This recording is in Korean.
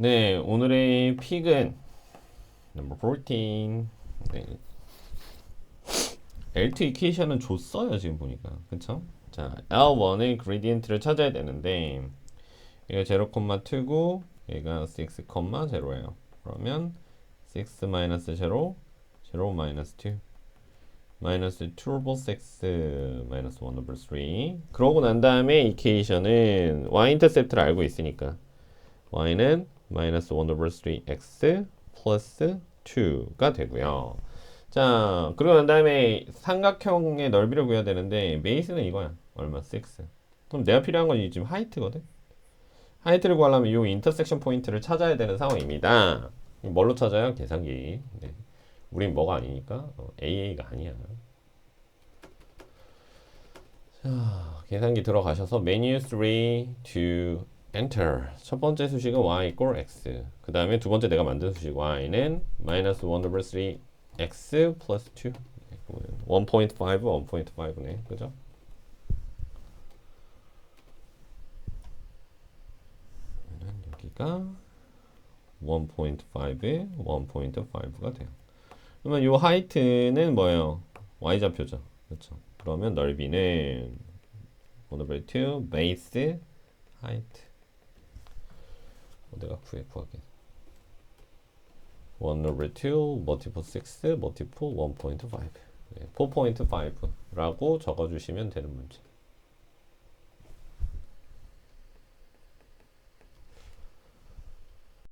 네, 오늘의 픽은 number 14. 네. L2 이퀘이션은 줬어요, 지금 보니까. 그쵸? 자, L1의 그레디언트를 찾아야 되는데 얘가 0,2고 얘가 6,0예요. 그러면 6 마이너스 0, 0 마이너스 2 마이너스 2 turbo 6 마이너스 1 over 3 그러고 난 다음에 이케이션은 y 인터셉트를 알고 있으니까 y는 마이너스 1 over 3x 플러스 2가 되고요. 자, 그러고 난 다음에 삼각형의 넓이를 구해야 되는데 베이스는 이거야. 얼마? 6. 그럼 내가 필요한 건 지금 하이트거든. 하이트를 구하려면 이 인터섹션 포인트를 찾아야 되는 상황입니다. 뭘로 찾아요? 계산기. 네. 우린 뭐가 아니니까 어, AA가 아니야. 자, 계산기 들어가셔서 메뉴 3 to enter. 첫 번째 수식은 y equal x. 그 다음에 두 번째 내가 만든 수식 y는 minus 1 over 3 x plus 2. 1.5, 1.5네. 그죠? 여기가 1.5에 1.5가 돼요. 그러면 요 하이트는 뭐예요? y 좌표죠. 그렇죠. 그러면 넓이는 1 over 2 베이스 하이트. 구해 구하게. 1 over 2 multiple 6 multiple 1.5 네, 4.5라고 적어주시면 되는 문제.